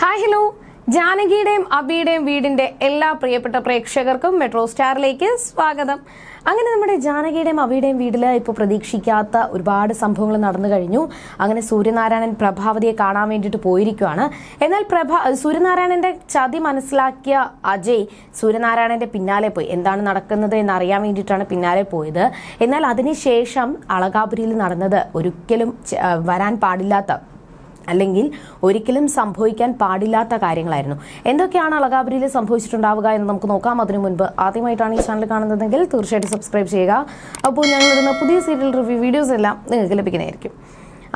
Hi hello ജാനകിയുടെയും അബിയുടെയും വീടിന്റെ എല്ലാ പ്രിയപ്പെട്ട പ്രേക്ഷകർക്കും മെട്രോ സ്റ്റാറിലേക്ക് സ്വാഗതം. അങ്ങനെ നമ്മുടെ ജാനകിയുടെയും അബിയുടെയും വീട്ടിൽ ഇപ്പോൾ പ്രതീക്ഷിക്കാത്ത ഒരുപാട് സംഭവങ്ങൾ നടന്നു കഴിഞ്ഞു. അങ്ങനെ സൂര്യനാരായണൻ പ്രഭാവതിയെ കാണാൻ വേണ്ടിയിട്ട് പോയിരിക്കുകയാണ് എന്നാൽ പ്രഭ സൂര്യനാരായണന്റെ ചതി മനസ്സിലാക്കിയ അജയ് സൂര്യനാരായണന്റെ പിന്നാലെ പോയി. എന്താണ് നടക്കുന്നത് എന്ന് അറിയാൻ വേണ്ടിയിട്ടാണ് പിന്നാലെ പോയത്. എന്നാൽ അതിനുശേഷം അളകാപുരിയിൽ നടന്നത് ഒരിക്കലും വരാൻ പാടില്ലാത്ത അല്ലെങ്കിൽ ഒരിക്കലും സംഭവിക്കാൻ പാടില്ലാത്ത കാര്യങ്ങളായിരുന്നു. എന്തൊക്കെയാണ് അളകാപുരിയിൽ സംഭവിച്ചിട്ടുണ്ടാവുക എന്ന് നമുക്ക് നോക്കാം. അതിനു മുൻപ് ആദ്യമായിട്ടാണ് ഈ ചാനൽ കാണുന്നതെങ്കിൽ തീർച്ചയായിട്ടും സബ്സ്ക്രൈബ് ചെയ്യുക. അപ്പോൾ ഞങ്ങൾ ഞങ്ങളിടുന്ന പുതിയ സീരിയൽ റിവ്യൂ വീഡിയോസ് എല്ലാം നിങ്ങൾക്ക് ലഭിക്കുന്നതായിരിക്കും.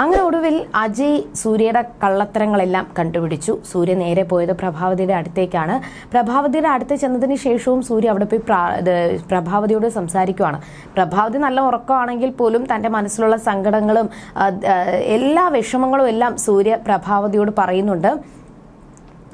അങ്ങനെ ഒടുവിൽ അജയ് സൂര്യയുടെ കള്ളത്തരങ്ങളെല്ലാം കണ്ടുപിടിച്ചു. സൂര്യ നേരെ പോയത് പ്രഭാവതിയുടെ അടുത്തേക്കാണ്. പ്രഭാവതിയുടെ അടുത്ത് ചെന്നതിന് ശേഷവും സൂര്യ അവിടെ പോയി പ്രഭാവതിയോട് സംസാരിക്കുവാണ്. പ്രഭാവതി നല്ല ഉറക്കമാണെങ്കിൽ പോലും തന്റെ മനസ്സിലുള്ള സങ്കടങ്ങളും എല്ലാ വിഷമങ്ങളും എല്ലാം സൂര്യ പ്രഭാവതിയോട് പറയുന്നുണ്ട്.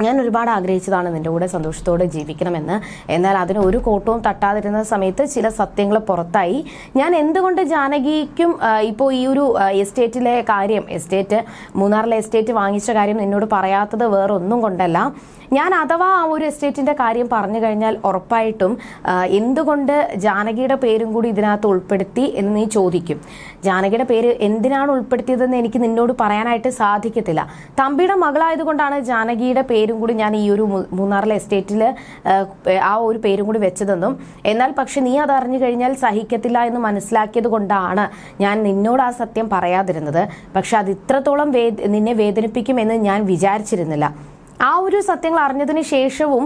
ഞാൻ ഒരുപാട് ആഗ്രഹിച്ചതാണ് നിന്റെ കൂടെ സന്തോഷത്തോടെ ജീവിക്കണമെന്ന്. എന്നാൽ അതിന് ഒരു കോട്ടവും തട്ടാതിരുന്ന സമയത്ത് ചില സത്യങ്ങൾ പുറത്തായി. ഞാൻ എന്തുകൊണ്ട് ജാനകിക്കും ഇപ്പോൾ ഈ ഒരു എസ്റ്റേറ്റിലെ കാര്യം എസ്റ്റേറ്റ് മൂന്നാറിലെ എസ്റ്റേറ്റ് വാങ്ങിച്ച കാര്യം നിന്നോട് പറയാത്തത് വേറൊന്നും കൊണ്ടല്ല. ഞാൻ അഥവാ ആ ഒരു എസ്റ്റേറ്റിന്റെ കാര്യം പറഞ്ഞു കഴിഞ്ഞാൽ ഉറപ്പായിട്ടും എന്തുകൊണ്ട് ജാനകിയുടെ പേരും കൂടി ഇതിനകത്ത് ഉൾപ്പെടുത്തി എന്ന് നീ ചോദിക്കും. ജാനകിയുടെ പേര് എന്തിനാണ് ഉൾപ്പെടുത്തിയതെന്ന് എനിക്ക് നിന്നോട് പറയാനായിട്ട് സാധിക്കത്തില്ല. തമ്പിയുടെ മകളായതുകൊണ്ടാണ് ജാനകിയുടെ പേരും കൂടി ഞാൻ ഈ ഒരു മൂന്നാറിലെ എസ്റ്റേറ്റിൽ ആ ഒരു പേരും കൂടി വെച്ചതെന്നും എന്നാൽ പക്ഷെ നീ അത് അറിഞ്ഞു കഴിഞ്ഞാൽ സഹിക്കത്തില്ല എന്ന് മനസ്സിലാക്കിയത് കൊണ്ടാണ് ഞാൻ നിന്നോട് ആ സത്യം പറയാതിരുന്നത്. പക്ഷെ അത് ഇത്രത്തോളം നിന്നെ വേദനിപ്പിക്കുമെന്ന് ഞാൻ വിചാരിച്ചിരുന്നില്ല. ആ ഒരു സത്യങ്ങൾ അറിഞ്ഞതിന് ശേഷവും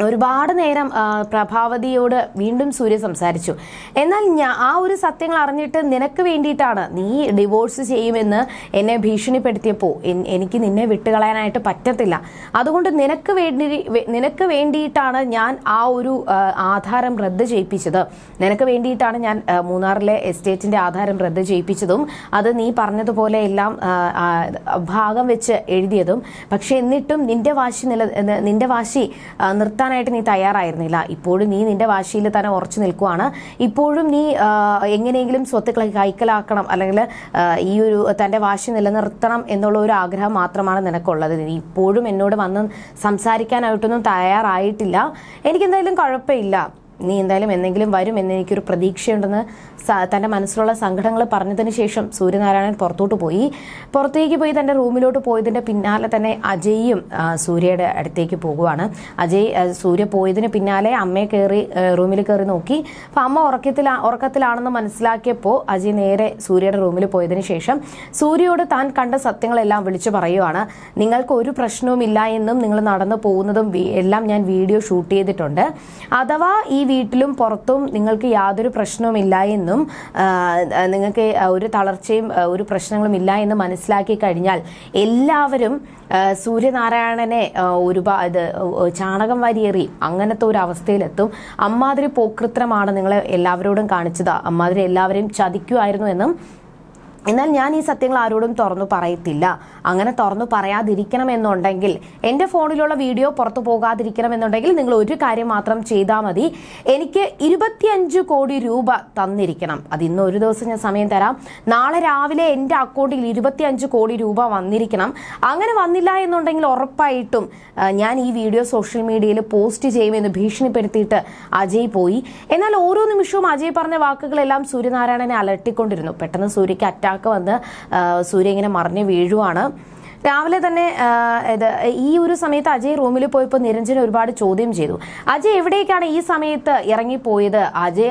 ഒരുപാട് നേരം പ്രഭാവതിയോട് വീണ്ടും സൂര്യ സംസാരിച്ചു. എന്നാൽ ഞാൻ ആ ഒരു സത്യങ്ങൾ അറിഞ്ഞിട്ട് നിനക്ക് വേണ്ടിയിട്ടാണ് നീ ഡിവോഴ്സ് ചെയ്യുമെന്ന് എന്നെ ഭീഷണിപ്പെടുത്തിയപ്പോൾ എനിക്ക് നിന്നെ വിട്ടുകളയാനായിട്ട് പറ്റത്തില്ല. അതുകൊണ്ട് നിനക്ക് വേണ്ടി നിനക്ക് വേണ്ടിയിട്ടാണ് ഞാൻ ആ ഒരു ആധാരം റദ്ദ് ചെയ്യിപ്പിച്ചത്. നിനക്ക് വേണ്ടിയിട്ടാണ് ഞാൻ മൂന്നാറിലെ എസ്റ്റേറ്റിന്റെ ആധാരം റദ്ദ് ചെയ്യിപ്പിച്ചതും അത് നീ പറഞ്ഞതുപോലെ എല്ലാം ഭാഗം വെച്ച് എഴുതിയതും. പക്ഷേ എന്നിട്ടും നിന്റെ വാശി നില നിന്റെ വാശി ആ, നിർത്താനായിട്ട് നീ തയ്യാറായിരുന്നില്ല. ഇപ്പോഴും നീ നിന്റെ വാശിയിൽ തന്നെ ഉറച്ചു നിൽക്കുവാണ്. ഇപ്പോഴും നീ എങ്ങനെയെങ്കിലും സ്വത്തുക്കളെ കൈക്കലാക്കണം അല്ലെങ്കിൽ ഈ ഒരു തന്റെ വാശി നിലനിർത്തണം എന്നുള്ള ഒരു ആഗ്രഹം മാത്രമാണ് നിനക്കുള്ളത്. നീ ഇപ്പോഴും എന്നോട് വന്ന് സംസാരിക്കാനായിട്ടൊന്നും തയ്യാറായിട്ടില്ല. എനിക്കെന്തായാലും കുഴപ്പമില്ല. നീ എന്തായാലും എന്തെങ്കിലും വരും എന്ന് എനിക്കൊരു പ്രതീക്ഷയുണ്ടെന്ന് തന്റെ മനസ്സിലുള്ള സങ്കടങ്ങൾ പറഞ്ഞതിന് ശേഷം സൂര്യനാരായണൻ പുറത്തോട്ട് പോയി. പുറത്തേക്ക് പോയി തന്റെ റൂമിലോട്ട് പോയതിന്റെ പിന്നാലെ തന്നെ അജയ്യും സൂര്യയുടെ അടുത്തേക്ക് പോകുവാണ്. അജയ് സൂര്യ പോയതിന് പിന്നാലെ അമ്മയെ കയറി റൂമിൽ കയറി നോക്കി. അപ്പം അമ്മ ഉറക്കത്തിൽ ഉറക്കത്തിലാണെന്ന് മനസ്സിലാക്കിയപ്പോൾ അജയ് നേരെ സൂര്യയുടെ റൂമിൽ പോയതിന് ശേഷം സൂര്യയോട് താൻ കണ്ട സത്യങ്ങളെല്ലാം വിളിച്ചു പറയുവാണ്. നിങ്ങൾക്ക് ഒരു പ്രശ്നവുമില്ല എന്നും നിങ്ങൾ നടന്നു പോകുന്നതും എല്ലാം ഞാൻ വീഡിയോ ഷൂട്ട് ചെയ്തിട്ടുണ്ട്. അഥവാ ഈ വീട്ടിലും പുറത്തും നിങ്ങൾക്ക് യാതൊരു പ്രശ്നവുമില്ല എന്നും നിങ്ങൾക്ക് ഒരു തളർച്ചയും ഒരു പ്രശ്നങ്ങളും ഇല്ല എന്ന് മനസ്സിലാക്കി കഴിഞ്ഞാൽ എല്ലാവരും സൂര്യനാരായണനെ ഒരുപാ ഒരുപാട് ചാണകം വാരിയേറി അങ്ങനത്തെ ഒരു അവസ്ഥയിലെത്തും. അമ്മാതിരി പോക്കൃത്രമാണ് നിങ്ങളെ എല്ലാവരോടും കാണിച്ചത്. അമ്മാതിരി എല്ലാവരെയും ചതിക്കുമായിരുന്നു എന്നും എന്നാൽ ഞാൻ ഈ സത്യങ്ങൾ ആരോടും തുറന്നു പറയത്തില്ല. അങ്ങനെ തുറന്നു പറയാതിരിക്കണമെന്നുണ്ടെങ്കിൽ എന്റെ ഫോണിലുള്ള വീഡിയോ പുറത്തു പോകാതിരിക്കണമെന്നുണ്ടെങ്കിൽ നിങ്ങൾ ഒരു കാര്യം മാത്രം ചെയ്താൽ മതി. എനിക്ക് ഇരുപത്തിയഞ്ച് കോടി രൂപ തന്നിരിക്കണം. അത് ഇന്ന് ഒരു ദിവസം ഞാൻ സമയം തരാം. നാളെ രാവിലെ എന്റെ അക്കൗണ്ടിൽ ഇരുപത്തിയഞ്ച് കോടി രൂപ വന്നിരിക്കണം. അങ്ങനെ വന്നില്ല എന്നുണ്ടെങ്കിൽ ഉറപ്പായിട്ടും ഞാൻ ഈ വീഡിയോ സോഷ്യൽ മീഡിയയിൽ പോസ്റ്റ് ചെയ്യുമെന്ന് ഭീഷണിപ്പെടുത്തിയിട്ട് അജയ് പോയി. എന്നാൽ ഓരോ നിമിഷവും അജയ് പറഞ്ഞ വാക്കുകളെല്ലാം സൂര്യനാരായണനെ അലട്ടിക്കൊണ്ടിരുന്നു. പെട്ടെന്ന് സൂര്യക്ക് അറ്റാക്ക് വന്ന് സൂര്യ ഇങ്ങനെ മറിഞ്ഞ് വീഴുവാണ്. രാവിലെ തന്നെ ഇത് ഈ ഒരു സമയത്ത് അജയ് റൂമിൽ പോയപ്പോൾ നിരഞ്ജൻ ഒരുപാട് ചോദ്യം ചെയ്തു. അജയ് എവിടേക്കാണ് ഈ സമയത്ത് ഇറങ്ങിപ്പോയത്? അജയ്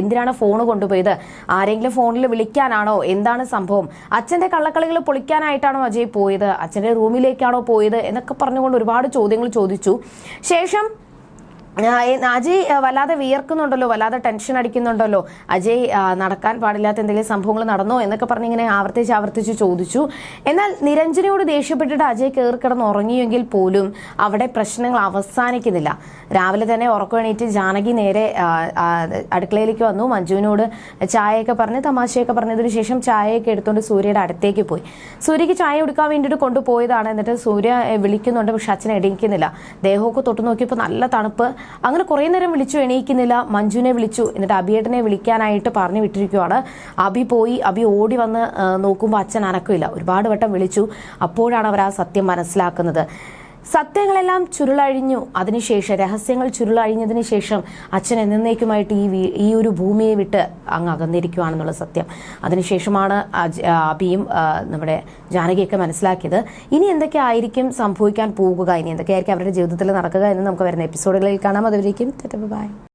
എന്തിനാണ് ഫോൺ കൊണ്ടുപോയത്? ആരെങ്കിലും ഫോണിൽ വിളിക്കാനാണോ? എന്താണ് സംഭവം? അച്ഛന്റെ കള്ളക്കളികൾ പൊളിക്കാനായിട്ടാണോ അജയ് പോയത്? അച്ഛന്റെ റൂമിലേക്കാണോ പോയത്? എന്നൊക്കെ പറഞ്ഞുകൊണ്ട് ഒരുപാട് ചോദ്യങ്ങൾ ചോദിച്ചു. ശേഷം അജയ് വല്ലാതെ വിയർക്കുന്നുണ്ടല്ലോ വല്ലാതെ ടെൻഷൻ അടിക്കുന്നുണ്ടല്ലോ. അജയ് നടക്കാൻ പാടില്ലാത്ത എന്തെങ്കിലും സംഭവങ്ങൾ നടന്നോ എന്നൊക്കെ പറഞ്ഞ് ഇങ്ങനെ ആവർത്തിച്ച് ആവർത്തിച്ച് ചോദിച്ചു. എന്നാൽ നിരഞ്ജനയോട് ദേഷ്യപ്പെട്ടിട്ട് അജയ് കയറി കിടന്ന് ഉറങ്ങിയെങ്കിൽ പോലും അവിടെ പ്രശ്നങ്ങൾ അവസാനിക്കുന്നില്ല. രാവിലെ തന്നെ ഉറക്കമെണീറ്റ് ജാനകി നേരെ അടുക്കളയിലേക്ക് വന്നു. മഞ്ജുവിനോട് ചായയൊക്കെ പറഞ്ഞ് തമാശയൊക്കെ പറഞ്ഞതിന് ശേഷം ചായയൊക്കെ എടുത്തുകൊണ്ട് സൂര്യയുടെ അടുത്തേക്ക് പോയി. സൂര്യക്ക് ചായ കൊടുക്കാൻ വേണ്ടിയിട്ട് കൊണ്ടുപോയതാണ്. എന്നിട്ട് സൂര്യ വിളിക്കുന്നുണ്ട് പക്ഷെ അച്ഛൻ എണീക്കുന്നില്ല. ദേഹമൊക്കെ തൊട്ട് നോക്കിയപ്പോൾ നല്ല തണുപ്പ്. അങ്ങനെ കുറേ നേരം വിളിച്ചു എണീക്കുന്നില്ല. മഞ്ജുവിനെ വിളിച്ചു. എന്നിട്ട് അബിയേട്ടനെ വിളിക്കാനായിട്ട് പറഞ്ഞു വിട്ടിരിക്കുവാണ്. അബി പോയി. അബി ഓടി വന്ന് നോക്കുമ്പോൾ അച്ഛൻ അനക്കില്ല ഒരുപാട് വട്ടം വിളിച്ചു. അപ്പോഴാണ് അവർ ആ സത്യം മനസ്സിലാക്കുന്നത്. സത്യങ്ങളെല്ലാം ചുരുളഴിഞ്ഞു. അതിനുശേഷം രഹസ്യങ്ങൾ ചുരുളഴിഞ്ഞതിന് ശേഷം അച്ഛൻ എന്നേക്കുമായിട്ട് ഈ ഈ ഒരു ഭൂമിയെ വിട്ട് അങ്ങ് അകന്നിരിക്കുവാണെന്നുള്ള സത്യം. അതിനുശേഷമാണ് അബിയും നമ്മുടെ ജാനകിയൊക്കെ മനസ്സിലാക്കിയത്. ഇനി എന്തൊക്കെ ആയിരിക്കും സംഭവിക്കാൻ പോകുക? ഇനി എന്തൊക്കെയായിരിക്കും അവരുടെ ജീവിതത്തിൽ നടക്കുക എന്ന് നമുക്ക് വരുന്ന എപ്പിസോഡുകളിൽ കാണാം. അതുവരേക്കും ബൈ.